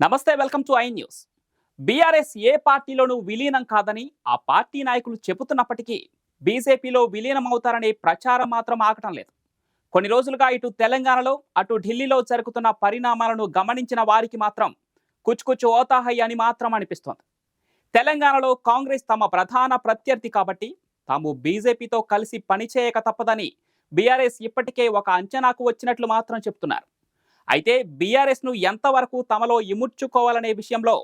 నమస్తే welcome to I news. BRS ఏ పార్టీలోనూ విలీనం కాదని ఆ పార్టీ నాయకులు చెబుతున్నప్పటికీ బీజేపీలో విలీనం అవుతారనే ప్రచారం మాత్రం ఆగటం లేదు. కొన్ని రోజులుగా ఇటు తెలంగాణలో అటు ఢిల్లీలో జరుగుతున్న పరిణామాలను గమనించిన వారికి మాత్రం కుచ్చుకుచ్చు ఓతాహై అని మాత్రం అనిపిస్తోంది. తెలంగాణలో కాంగ్రెస్ తమ ప్రధాన ప్రత్యర్థి కాబట్టి తాము బీజేపీతో కలిసి పనిచేయక తప్పదని బీఆర్ఎస్ ఇప్పటికే ఒక అంచనాకు వచ్చినట్లు మాత్రం చెప్తున్నారు. అయితే బీఆర్ఎస్ను ఎంతవరకు తమలో ఇముడ్చుకోవాలనే విషయంలో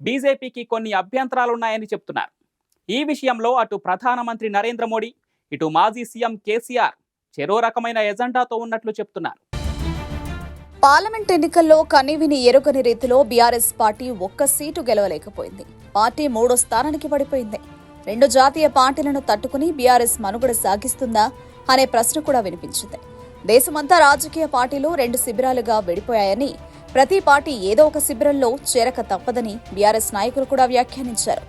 బీజేపీకి కొన్ని అభ్యంతరాలున్నాయని చెప్తున్నారు. ఈ విషయంలో అటు ప్రధానమంత్రి నరేంద్ర మోడీ ఇటు మాజీ సీఎం కేసీఆర్ చెరో రకమైన ఎజెండాతో ఉన్నట్లు చెప్తున్నారు. పార్లమెంట్ ఎన్నికల్లో కనీవిని ఎరుగని రీతిలో బీఆర్ఎస్ పార్టీ ఒక్క సీటు గెలవలేకపోయింది. పార్టీ మూడో స్థానానికి పడిపోయింది. రెండు జాతీయ పార్టీలను తట్టుకుని బీఆర్ఎస్ మనుగడ సాగిస్తుందా అనే ప్రశ్న కూడా వినిపించింది. దేశమంతా రాజకీయ పార్టీలు రెండు శిబిరాలుగా విడిపోయాయని ప్రతి పార్టీ ఏదో ఒక శిబిరంలో చేరక తప్పదని బీఆర్ఎస్ నాయకులు కూడా వ్యాఖ్యానించారు.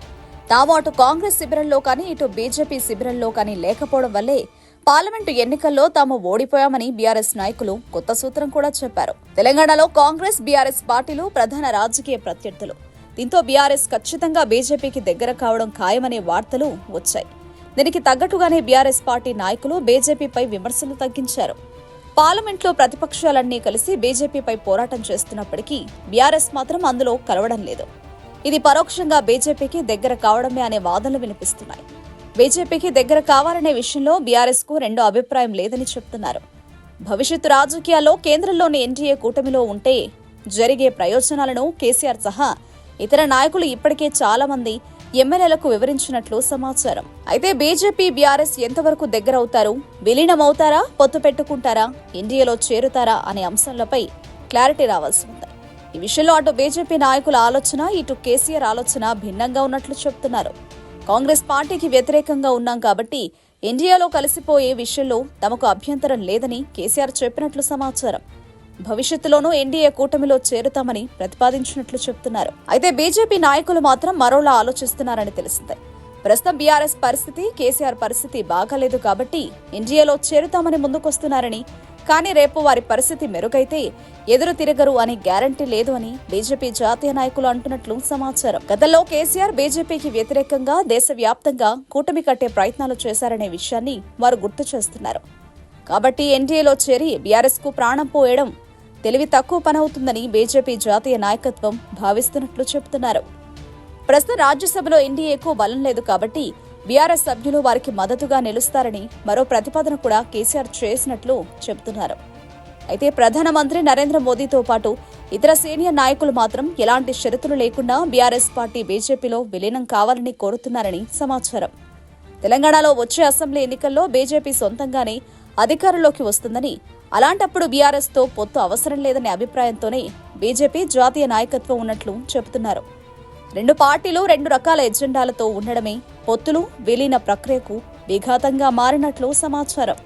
తాము అటు కాంగ్రెస్ శిబిరంలో కానీ ఇటు బీజేపీ శిబిరంలో కానీ లేకపోవడం వల్లే పార్లమెంటు ఎన్నికల్లో తాము ఓడిపోయామని బీఆర్ఎస్ నాయకులు కొత్త సూత్రం కూడా చెప్పారు. తెలంగాణలో కాంగ్రెస్ బీఆర్ఎస్ పార్టీలు ప్రధాన రాజకీయ ప్రత్యర్థులు. దీంతో బీఆర్ఎస్ ఖచ్చితంగా బీజేపీకి దగ్గర కావడం ఖాయమనే వార్తలు వచ్చాయి. దీనికి తగ్గట్టుగానే బీఆర్ఎస్ పార్టీ నాయకులు బీజేపీపై విమర్శలు తగ్గించారు. పార్లమెంట్లో ప్రతిపక్షాలన్నీ కలిసి బీజేపీపై పోరాటం చేస్తున్నప్పటికీ బీఆర్ఎస్ మాత్రం అందులో కలవడం లేదు. ఇది పరోక్షంగా బీజేపీకి దగ్గర కావడమే అనే వాదనలు వినిపిస్తున్నాయి. బీజేపీకి దగ్గర కావాలనే విషయంలో బీఆర్ఎస్కు రెండో అభిప్రాయం లేదని చెప్తున్నారు. భవిష్యత్తు రాజకీయాల్లో కేంద్రంలోని ఎన్డీఏ కూటమిలో ఉంటే జరిగే ప్రయోజనాలను కేసీఆర్ సహా ఇతర నాయకులు ఇప్పటికే చాలా మంది ఎమ్మెల్యేలకు వివరించినట్లు సమాచారం. అయితే బీజేపీ బీఆర్ఎస్ ఎంతవరకు దగ్గరవుతారు? విలీనమవుతారా? పొత్తు పెట్టుకుంటారా? ఎన్డీఏలో చేరుతారా? అనే అంశాలపై క్లారిటీ రావాల్సి ఉంది. ఈ విషయంలో అటు బీజేపీ నాయకుల ఆలోచన ఇటు కేసీఆర్ ఆలోచన భిన్నంగా ఉన్నట్లు చెప్తున్నారు. కాంగ్రెస్ పార్టీకి వ్యతిరేకంగా ఉన్నాం కాబట్టి ఎన్డీఏలో కలిసిపోయే విషయంలో తమకు అభ్యంతరం లేదని కేసీఆర్ చెప్పినట్లు సమాచారం. భవిష్యత్తులోనూ ఎన్డీఏ కూటమిలో చేరుతామని ప్రతిపాదించినట్లు చెప్తున్నారు అయితే బీజేపీ నాయకులు మాత్రం మరోలా ఆలోచిస్తున్నారని తెలిసిందే. ప్రస్తుతం బీఆర్ఎస్ పరిస్థితి కేసీఆర్ పరిస్థితి బాగాలేదు కాబట్టి ఎన్డీఏలో చేరుతామని ముందుకొస్తున్నారని కానీ రేపు వారి పరిస్థితి మెరుగైతే ఎదురు తిరగరు అని గ్యారంటీ లేదు అని బీజేపీ జాతీయ నాయకులు అంటున్నట్లు సమాచారం. గతంలో కేసీఆర్ బీజేపీకి వ్యతిరేకంగా దేశవ్యాప్తంగా కూటమి కట్టే ప్రయత్నాలు చేశారనే విషయాన్ని వారు గుర్తు చేస్తున్నారు. కాబట్టి ఎన్డీఏలో చేరి బీఆర్ఎస్కు ప్రాణం పోయడం తెలివి తక్కువ పనవుతుందని బీజేపీ జాతీయ నాయకత్వం భావిస్తున్నట్లు చెబుతున్నారు. ప్రస్తుతం రాజ్యసభలో ఎన్డీఏకు బలం లేదు కాబట్టి బీఆర్ఎస్ సభ్యులు వారికి మద్దతుగా నిలుస్తారని మరో ప్రతిపాదన కూడా కేసీఆర్ చేసినట్లు చెబుతున్నారు. అయితే ప్రధానమంత్రి నరేంద్ర మోదీతో పాటు ఇతర సీనియర్ నాయకులు మాత్రం ఎలాంటి షరతులు లేకుండా బీఆర్ఎస్ పార్టీ బీజేపీలో విలీనం కావాలని కోరుతున్నారని సమాచారం. తెలంగాణలో వచ్చే అసెంబ్లీ ఎన్నికల్లో బీజేపీ సొంతంగానే అధికారంలోకి వస్తుందని అలాంటప్పుడు బీఆర్ఎస్తో పొత్తు అవసరం లేదనే అభిప్రాయంతోనే బీజేపీ జాతీయ నాయకత్వం ఉన్నట్లు చెబుతున్నారు. రెండు పార్టీలు రెండు రకాల ఎజెండాలతో ఉండడమే పొత్తులు విలీన ప్రక్రియకు విఘాతంగా మారినట్లు సమాచారం.